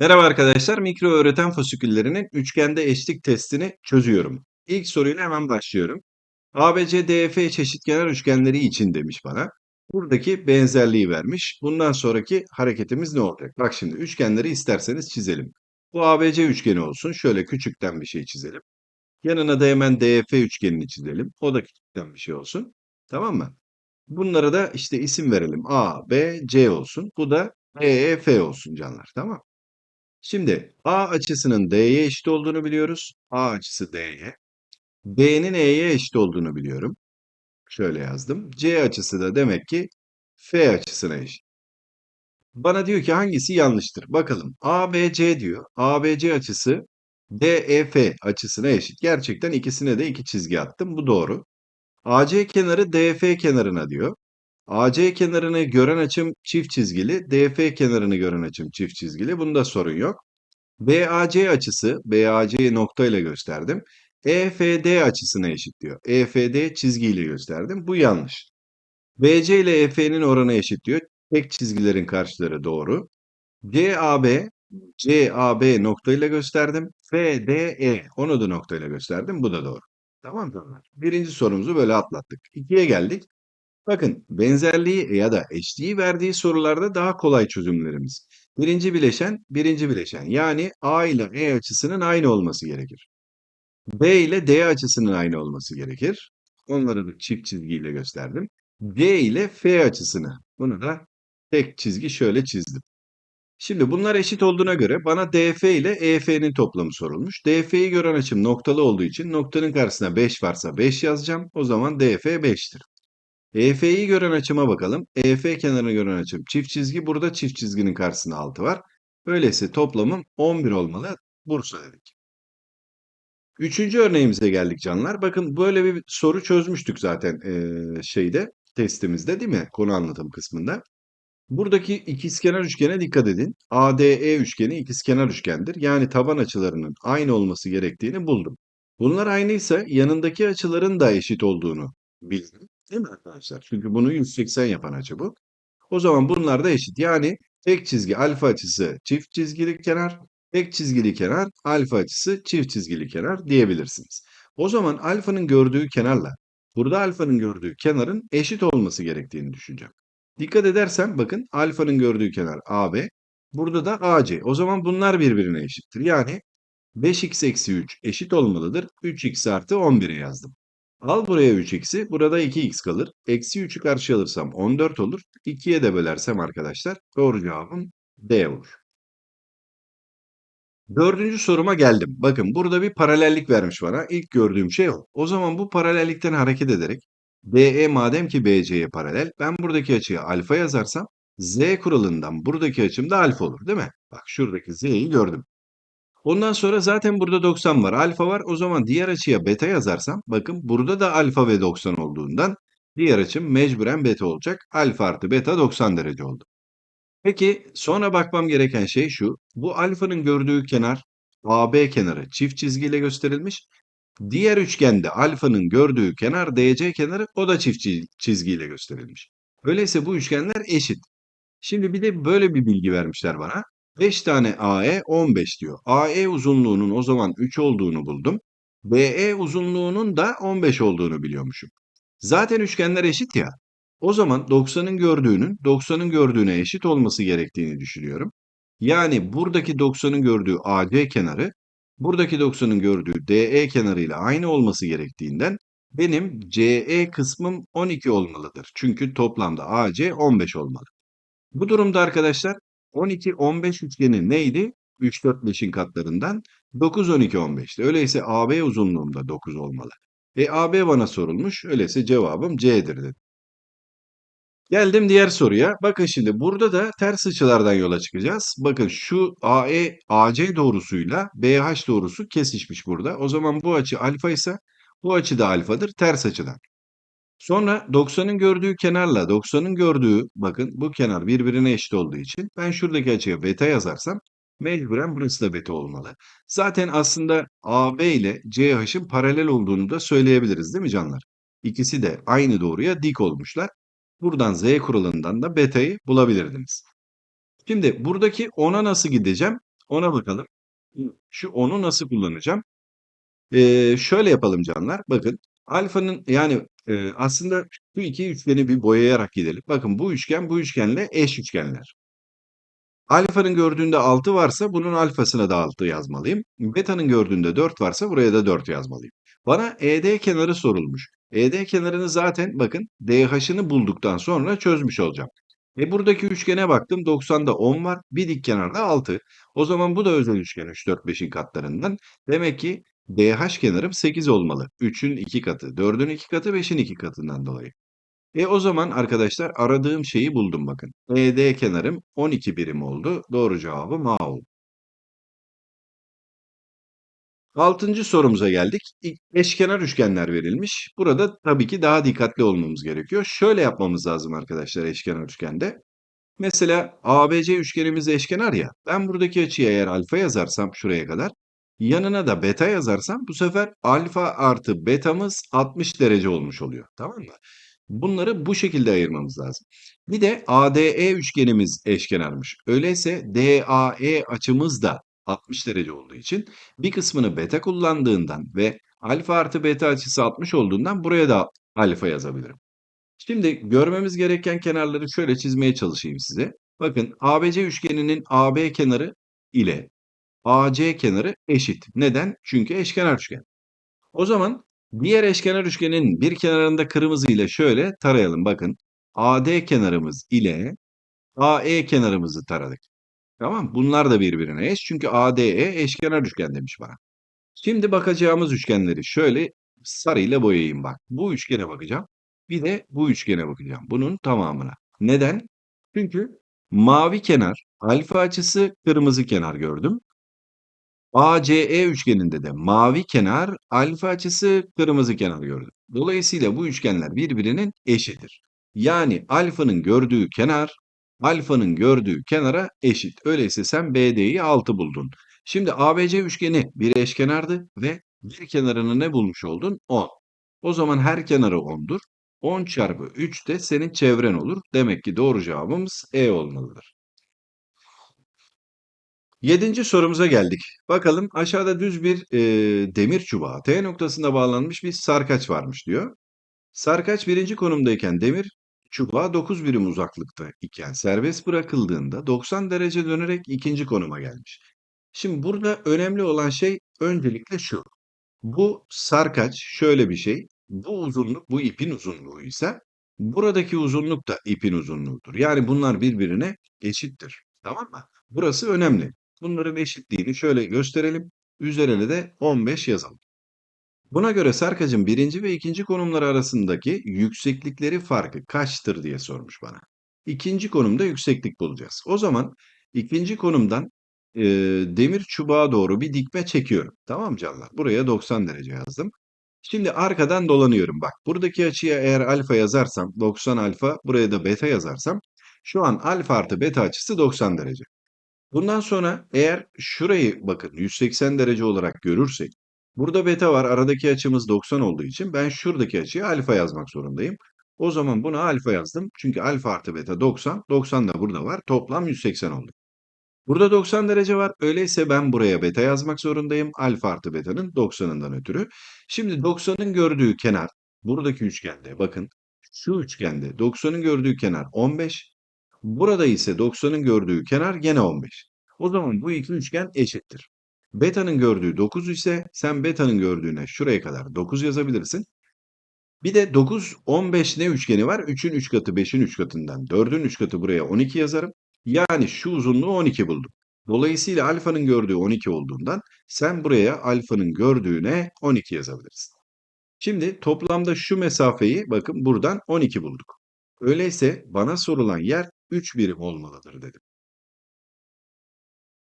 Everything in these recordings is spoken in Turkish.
Merhaba arkadaşlar, mikro öğreten fasiküllerinin üçgende eşlik testini çözüyorum. İlk soruyla hemen başlıyorum. ABC, DF eşitkenar üçgenleri için demiş bana. Buradaki benzerliği vermiş. Bundan sonraki hareketimiz ne olacak? Bak şimdi üçgenleri isterseniz çizelim. Bu ABC üçgeni olsun. Şöyle küçükten bir şey çizelim. Yanına da hemen DF üçgenini çizelim. O da küçükten bir şey olsun. Tamam mı? Bunlara da işte isim verelim. A, B, C olsun. Bu da E, E, F olsun canlar. Tamam Şimdi A açısının D'ye eşit olduğunu biliyoruz. A açısı D'ye. B'nin E'ye eşit olduğunu biliyorum. Şöyle yazdım. C açısı da demek ki F açısına eşit. Bana diyor ki hangisi yanlıştır? Bakalım. ABC diyor. ABC açısı DEF açısına eşit. Gerçekten ikisine de iki çizgi attım. Bu doğru. AC kenarı DF kenarına diyor. AC kenarını gören açım çift çizgili. DF kenarını gören açım çift çizgili. Bunda sorun yok. BAC açısı, BAC'yi noktayla gösterdim. EFD açısına eşit diyor. EFD çizgiyle gösterdim. Bu yanlış. BC ile EF'nin oranı eşit diyor. Tek çizgilerin karşıları doğru. CAB, CAB noktayla gösterdim. FDE, onu da noktayla gösterdim. Bu da doğru. Tamam mı? Birinci sorumuzu böyle atlattık. İkiye geldik. Bakın benzerliği ya da eşliği verdiği sorularda daha kolay çözümlerimiz. Birinci bileşen, birinci bileşen. Yani A ile E açısının aynı olması gerekir. B ile D açısının aynı olması gerekir. Onları da çift çizgiyle gösterdim. C ile F açısını. Bunu da tek çizgi şöyle çizdim. Şimdi bunlar eşit olduğuna göre bana DF ile EF'nin toplamı sorulmuş. DF'yi gören açım noktalı olduğu için noktanın karşısına 5 varsa 5 yazacağım. O zaman DF 5'tir. EF'yi gören açıma bakalım. EF kenarını gören açım çift çizgi. Burada çift çizginin karşısında 6 var. Öyleyse toplamım 11 olmalı. Bursa dedik. Üçüncü örneğimize geldik canlar. Bakın böyle bir soru çözmüştük zaten ee, şeyde testimizde değil mi? Konu anlatım kısmında. Buradaki ikizkenar üçgene dikkat edin. ADE üçgeni ikizkenar üçgendir. Yani taban açılarının aynı olması gerektiğini buldum. Bunlar aynıysa yanındaki açıların da eşit olduğunu bildim. Değil mi arkadaşlar? Çünkü bunu 180 yapan açı bu. O zaman bunlar da eşit. Yani tek çizgi alfa açısı çift çizgili kenar, tek çizgili kenar alfa açısı çift çizgili kenar diyebilirsiniz. O zaman alfanın gördüğü kenarla burada alfanın gördüğü kenarın eşit olması gerektiğini düşüneceğim. Dikkat edersen bakın alfanın gördüğü kenar AB, burada da AC. O zaman bunlar birbirine eşittir. Yani 5x eksi 3 eşit olmalıdır. 3x artı 11'i yazdım. Al buraya 3x'i. Burada 2x kalır. Eksi 3'ü karşı alırsam 14 olur. 2'ye de bölersem arkadaşlar doğru cevabım D olur. Dördüncü soruma geldim. Bakın burada bir paralellik vermiş bana. İlk gördüğüm şey o. O zaman bu paralellikten hareket ederek DE madem ki BC'ye paralel ben buradaki açıya alfa yazarsam Z kuralından buradaki açım da alfa olur değil mi? Bak şuradaki Z'yi gördüm. Ondan sonra zaten burada 90 var. Alfa var. O zaman diğer açıya beta yazarsam bakın burada da alfa ve 90 olduğundan diğer açım mecburen beta olacak. Alfa artı beta 90 derece oldu. Peki sonra bakmam gereken şey şu. Bu alfanın gördüğü kenar AB kenarı çift çizgiyle gösterilmiş. Diğer üçgende alfanın gördüğü kenar DC kenarı o da çift çizgiyle gösterilmiş. Öyleyse bu üçgenler eşit. Şimdi bir de böyle bir bilgi vermişler bana. 5 tane AE 15 diyor. AE uzunluğunun o zaman 3 olduğunu buldum. BE uzunluğunun da 15 olduğunu biliyormuşum. Zaten üçgenler eşit ya. O zaman 90'ın gördüğünün 90'ın gördüğüne eşit olması gerektiğini düşünüyorum. Yani buradaki 90'ın gördüğü AC kenarı buradaki 90'ın gördüğü DE kenarıyla aynı olması gerektiğinden benim CE kısmım 12 olmalıdır. Çünkü toplamda AC 15 olmalı. Bu durumda arkadaşlar 12-15 üçgeni neydi? 3-4-5'in katlarından 9-12-15'ti. Öyleyse AB uzunluğumda 9 olmalı. E AB bana sorulmuş. Öyleyse cevabım C'dir dedim. Geldim diğer soruya. Bakın şimdi burada da ters açılardan yola çıkacağız. Bakın şu AE AC doğrusuyla BH doğrusu kesişmiş burada. O zaman bu açı alfa ise bu açı da alfadır ters açıdan. Sonra 90'ın gördüğü kenarla 90'ın gördüğü bakın bu kenar birbirine eşit olduğu için ben şuradaki açıya beta yazarsam mecburen burası da beta olmalı. Zaten aslında AB ile CH'ın paralel olduğunu da söyleyebiliriz değil mi canlar? İkisi de aynı doğruya dik olmuşlar. Buradan Z kuralından da beta'yı bulabilirdiniz. Şimdi buradaki 10'a nasıl gideceğim? Ona bakalım. Şu 10'u nasıl kullanacağım? Eee, şöyle yapalım canlar. Bakın alfanın yani eee, aslında şu iki üçgeni bir boyayarak gidelim. Bakın bu üçgen bu üçgenle eş üçgenler. Alfanın gördüğünde 6 varsa bunun alfasına da 6 yazmalıyım. Beta'nın gördüğünde 4 varsa buraya da 4 yazmalıyım. Bana ED kenarı sorulmuş. ED kenarını zaten bakın DH'ını bulduktan sonra çözmüş olacağım. E buradaki üçgene baktım 90'da 10 var. Bir dik kenarda 6. O zaman bu da özel üçgen 3, 4, 5'in katlarından. Demek ki DH kenarım 8 olmalı. 3'ün 2 katı, 4'ün 2 katı, 5'in 2 katından dolayı. E o zaman arkadaşlar aradığım şeyi buldum bakın. ED kenarım 12 birim oldu. Doğru cevabım A oldu. Altıncı sorumuza geldik. Eşkenar üçgenler verilmiş. Burada tabii ki daha dikkatli olmamız gerekiyor. Şöyle yapmamız lazım arkadaşlar eşkenar üçgende. Mesela ABC üçgenimiz eşkenar ya. Ben buradaki açıya eğer alfa yazarsam şuraya kadar. Yanına da beta yazarsam bu sefer alfa artı betamız 60 derece olmuş oluyor. Tamam mı? Bunları bu şekilde ayırmamız lazım. Bir de ADE üçgenimiz eşkenarmış. Öyleyse DAE açımız da 60 derece olduğu için bir kısmını beta kullandığından ve alfa artı beta açısı 60 olduğundan buraya da alfa yazabilirim. Şimdi görmemiz gereken kenarları şöyle çizmeye çalışayım size. Bakın ABC üçgeninin AB kenarı ile AC kenarı eşit. Neden? Çünkü eşkenar üçgen. O zaman diğer eşkenar üçgenin bir kenarında kırmızı ile şöyle tarayalım. Bakın AD kenarımız ile AE kenarımızı taradık. Tamam Bunlar da birbirine eş. Çünkü ADE eşkenar üçgen demiş bana. Şimdi bakacağımız üçgenleri şöyle sarıyla boyayayım bak. Bu üçgene bakacağım. Bir de bu üçgene bakacağım. Bunun tamamına. Neden? Çünkü mavi kenar alfa açısı kırmızı kenar gördüm. ACE üçgeninde de mavi kenar alfa açısı kırmızı kenar gördüm. Dolayısıyla bu üçgenler birbirinin eşitir. Yani alfanın gördüğü kenar alfanın gördüğü kenara eşit. Öyleyse sen BD'yi 6 buldun. Şimdi ABC üçgeni bir eşkenardı ve bir kenarını ne bulmuş oldun? 10. O zaman her kenarı 10'dur. 10 çarpı 3 de senin çevren olur. Demek ki doğru cevabımız E olmalıdır. Yedinci sorumuza geldik. Bakalım aşağıda düz bir e, demir çubuğa T noktasında bağlanmış bir sarkaç varmış diyor. Sarkaç birinci konumdayken demir çubuğa 9 birim uzaklıkta iken serbest bırakıldığında 90 derece dönerek ikinci konuma gelmiş. Şimdi burada önemli olan şey öncelikle şu. Bu sarkaç şöyle bir şey. Bu uzunluk bu ipin uzunluğu ise buradaki uzunluk da ipin uzunluğudur. Yani bunlar birbirine eşittir. Tamam mı? Burası önemli. Bunların eşitliğini şöyle gösterelim. Üzerine de 15 yazalım. Buna göre sarkacın birinci ve ikinci konumları arasındaki yükseklikleri farkı kaçtır diye sormuş bana. İkinci konumda yükseklik bulacağız. O zaman ikinci konumdan e, demir çubuğa doğru bir dikme çekiyorum. Tamam canlar? Buraya 90 derece yazdım. Şimdi arkadan dolanıyorum. Bak buradaki açıya eğer alfa yazarsam 90 alfa buraya da beta yazarsam şu an alfa artı beta açısı 90 derece. Bundan sonra eğer şurayı bakın 180 derece olarak görürsek burada beta var aradaki açımız 90 olduğu için ben şuradaki açıya alfa yazmak zorundayım. O zaman buna alfa yazdım. Çünkü alfa artı beta 90. 90 da burada var. Toplam 180 oldu. Burada 90 derece var. Öyleyse ben buraya beta yazmak zorundayım. Alfa artı beta'nın 90'ından ötürü. Şimdi 90'ın gördüğü kenar buradaki üçgende bakın şu üçgende 90'ın gördüğü kenar 15. Burada ise 90'ın gördüğü kenar gene 15. O zaman bu iki üçgen eşittir. Beta'nın gördüğü 9 ise sen beta'nın gördüğüne şuraya kadar 9 yazabilirsin. Bir de 9, 15 ne üçgeni var? 3'ün 3 katı 5'in 3 katından 4'ün 3 katı buraya 12 yazarım. Yani şu uzunluğu 12 buldum. Dolayısıyla alfanın gördüğü 12 olduğundan sen buraya alfanın gördüğüne 12 yazabilirsin. Şimdi toplamda şu mesafeyi bakın buradan 12 bulduk. Öyleyse bana sorulan yer 3 birim olmalıdır dedim.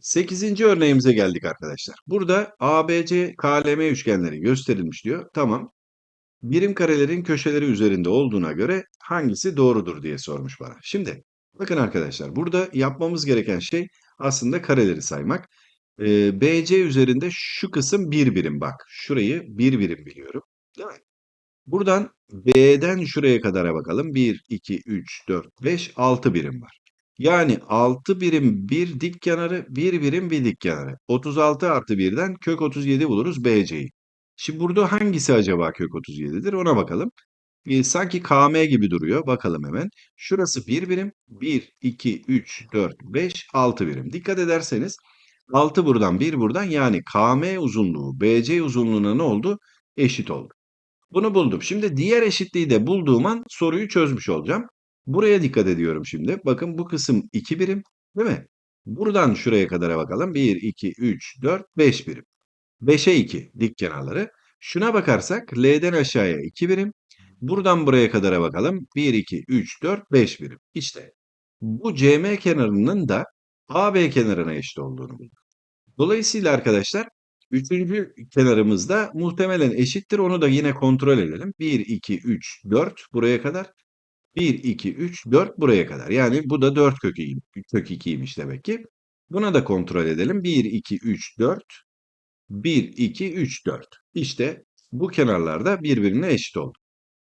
8. örneğimize geldik arkadaşlar. Burada ABC KLM üçgenleri gösterilmiş diyor. Tamam. Birim karelerin köşeleri üzerinde olduğuna göre hangisi doğrudur diye sormuş bana. Şimdi bakın arkadaşlar burada yapmamız gereken şey aslında kareleri saymak. Ee, BC üzerinde şu kısım bir birim bak. Şurayı bir birim biliyorum. Değil mi? Buradan B'den şuraya kadara bakalım. 1, 2, 3, 4, 5, 6 birim var. Yani 6 birim bir dik kenarı, 1 birim bir dik kenarı. 36 artı 1'den kök 37 buluruz BC'yi. Şimdi burada hangisi acaba kök 37'dir ona bakalım. E, sanki KM gibi duruyor. Bakalım hemen. Şurası 1 birim. 1, 2, 3, 4, 5, 6 birim. Dikkat ederseniz 6 buradan 1 buradan yani KM uzunluğu BC uzunluğuna ne oldu? Eşit oldu. Bunu buldum. Şimdi diğer eşitliği de bulduğum an soruyu çözmüş olacağım. Buraya dikkat ediyorum şimdi. Bakın bu kısım 2 birim değil mi? Buradan şuraya kadara bakalım. 1, 2, 3, 4, 5 birim. 5'e 2 dik kenarları. Şuna bakarsak L'den aşağıya 2 birim. Buradan buraya kadara bakalım. 1, 2, 3, 4, 5 birim. İşte bu CM kenarının da AB kenarına eşit olduğunu bulduk. Dolayısıyla arkadaşlar üçüncü kenarımızda muhtemelen eşittir. Onu da yine kontrol edelim. 1, 2, 3, 4 buraya kadar. 1, 2, 3, 4 buraya kadar. Yani bu da 4 kök, iyi- kök 2'ymiş demek ki. Buna da kontrol edelim. 1, 2, 3, 4. 1, 2, 3, 4. İşte bu kenarlarda birbirine eşit oldu.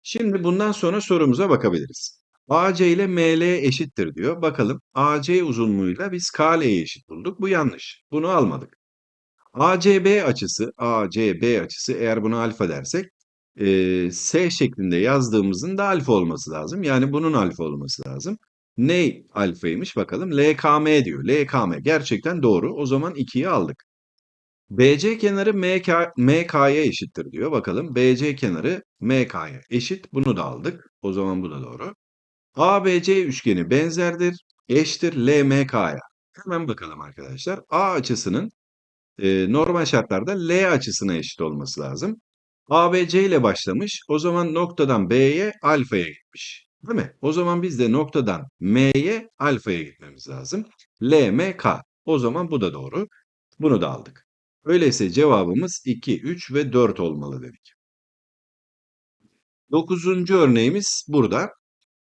Şimdi bundan sonra sorumuza bakabiliriz. AC ile ML eşittir diyor. Bakalım AC uzunluğuyla biz KL'yi eşit bulduk. Bu yanlış. Bunu almadık. ACB açısı, ACB açısı eğer buna alfa dersek e, S şeklinde yazdığımızın da alfa olması lazım. Yani bunun alfa olması lazım. Ne alfaymış bakalım. LKM diyor. LKM gerçekten doğru. O zaman 2'yi aldık. BC kenarı MK, MK'ya eşittir diyor. Bakalım BC kenarı MK'ya eşit. Bunu da aldık. O zaman bu da doğru. ABC üçgeni benzerdir. Eşittir LMK'ya. Hemen bakalım arkadaşlar. A açısının e, normal şartlarda L açısına eşit olması lazım. ABC ile başlamış. O zaman noktadan B'ye alfaya gitmiş. Değil mi? O zaman biz de noktadan M'ye alfaya gitmemiz lazım. LMK. O zaman bu da doğru. Bunu da aldık. Öyleyse cevabımız 2, 3 ve 4 olmalı dedik. Dokuzuncu örneğimiz burada.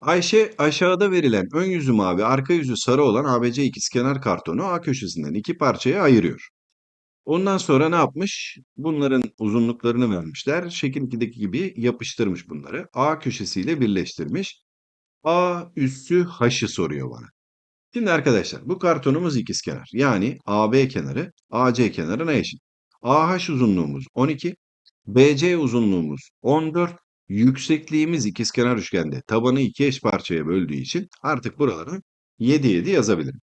Ayşe aşağıda verilen ön yüzü mavi, arka yüzü sarı olan ABC ikizkenar kartonu A köşesinden iki parçaya ayırıyor. Ondan sonra ne yapmış? Bunların uzunluklarını vermişler. Şekil 2'deki gibi yapıştırmış bunları. A köşesiyle birleştirmiş. A üssü H'ı soruyor bana. Şimdi arkadaşlar bu kartonumuz ikizkenar. Yani AB kenarı AC kenarına eşit. AH uzunluğumuz 12. BC uzunluğumuz 14. Yüksekliğimiz ikizkenar üçgende tabanı iki eş parçaya böldüğü için artık buraları 7 7 yazabilirim.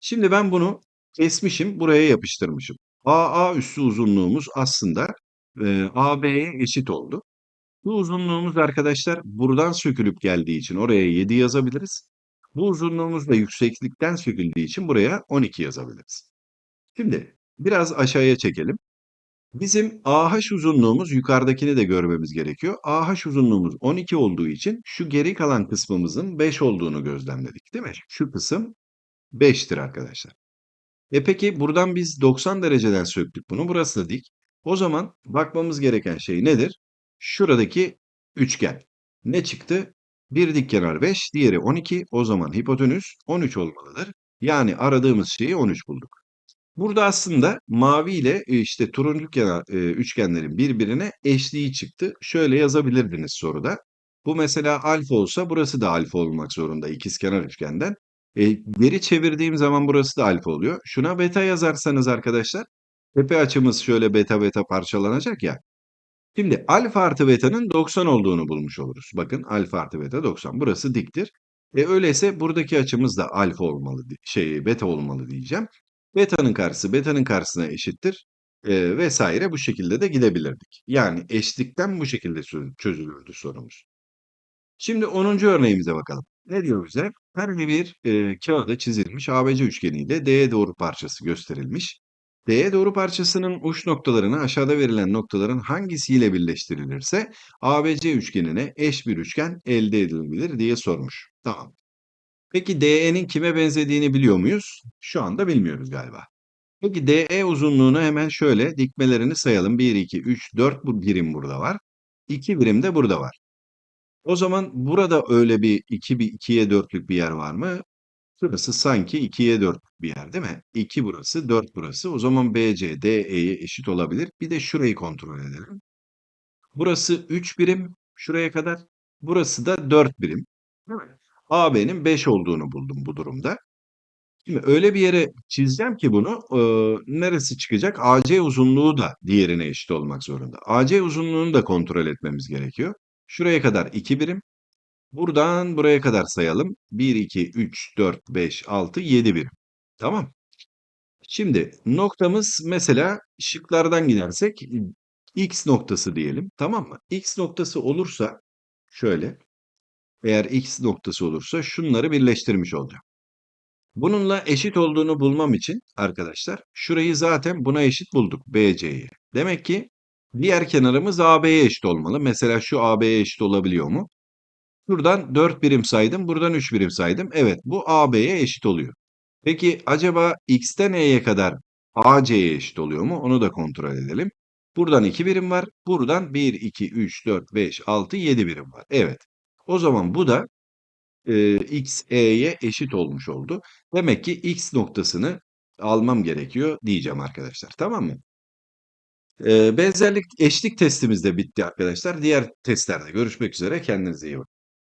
Şimdi ben bunu kesmişim, buraya yapıştırmışım. AA üssü uzunluğumuz aslında e, AB'ye eşit oldu. Bu uzunluğumuz arkadaşlar buradan sökülüp geldiği için oraya 7 yazabiliriz. Bu uzunluğumuz da yükseklikten söküldüğü için buraya 12 yazabiliriz. Şimdi biraz aşağıya çekelim. Bizim AH uzunluğumuz yukarıdakini de görmemiz gerekiyor. AH uzunluğumuz 12 olduğu için şu geri kalan kısmımızın 5 olduğunu gözlemledik değil mi? Şu kısım 5'tir arkadaşlar. E peki buradan biz 90 dereceden söktük bunu. Burası da dik. O zaman bakmamız gereken şey nedir? Şuradaki üçgen. Ne çıktı? Bir dik kenar 5, diğeri 12. O zaman hipotenüs 13 olmalıdır. Yani aradığımız şeyi 13 bulduk. Burada aslında mavi ile e, işte turuncu kenar e, üçgenlerin birbirine eşliği çıktı. Şöyle yazabilirdiniz soruda. Bu mesela alfa olsa burası da alfa olmak zorunda ikizkenar üçgenden. E, geri çevirdiğim zaman burası da alfa oluyor. Şuna beta yazarsanız arkadaşlar tepe açımız şöyle beta beta parçalanacak ya. Şimdi alfa artı beta'nın 90 olduğunu bulmuş oluruz. Bakın alfa artı beta 90. Burası diktir. E öyleyse buradaki açımız da alfa olmalı, şey beta olmalı diyeceğim. Beta'nın karşısı beta'nın karşısına eşittir. E, vesaire bu şekilde de gidebilirdik. Yani eşlikten bu şekilde çö- çözülürdü sorumuz. Şimdi 10. örneğimize bakalım. Ne diyor bize? Her bir e, kağıda çizilmiş ABC üçgeniyle D'ye doğru parçası gösterilmiş. D'ye doğru parçasının uç noktalarını aşağıda verilen noktaların hangisiyle birleştirilirse ABC üçgenine eş bir üçgen elde edilebilir diye sormuş. Tamam. Peki DE'nin kime benzediğini biliyor muyuz? Şu anda bilmiyoruz galiba. Peki DE uzunluğunu hemen şöyle dikmelerini sayalım. 1, 2, 3, 4 bu birim burada var. 2 birim de burada var. O zaman burada öyle bir 2 bir 2'ye 4'lük bir yer var mı? Burası sanki 2'ye 4'lük bir yer değil mi? 2 burası, 4 burası. O zaman BC DE'ye eşit olabilir. Bir de şurayı kontrol edelim. Burası 3 birim şuraya kadar. Burası da 4 birim. Mi? AB'nin 5 olduğunu buldum bu durumda. Şimdi öyle bir yere çizeceğim ki bunu e, neresi çıkacak? AC uzunluğu da diğerine eşit olmak zorunda. AC uzunluğunu da kontrol etmemiz gerekiyor. Şuraya kadar 2 birim. Buradan buraya kadar sayalım. 1, 2, 3, 4, 5, 6, 7 birim. Tamam. Şimdi noktamız mesela şıklardan gidersek X noktası diyelim. Tamam mı? X noktası olursa şöyle eğer X noktası olursa şunları birleştirmiş olacağım. Bununla eşit olduğunu bulmam için arkadaşlar şurayı zaten buna eşit bulduk BC'yi. Demek ki diğer kenarımız AB'ye eşit olmalı. Mesela şu AB'ye eşit olabiliyor mu? Şuradan 4 birim saydım, buradan 3 birim saydım. Evet, bu AB'ye eşit oluyor. Peki acaba X'ten E'ye kadar AC'ye eşit oluyor mu? Onu da kontrol edelim. Buradan 2 birim var. Buradan 1, 2, 3, 4, 5, 6, 7 birim var. Evet. O zaman bu da e, X, E'ye eşit olmuş oldu. Demek ki X noktasını almam gerekiyor diyeceğim arkadaşlar. Tamam mı? Benzerlik eşlik testimiz de bitti arkadaşlar. Diğer testlerde görüşmek üzere. Kendinize iyi bakın.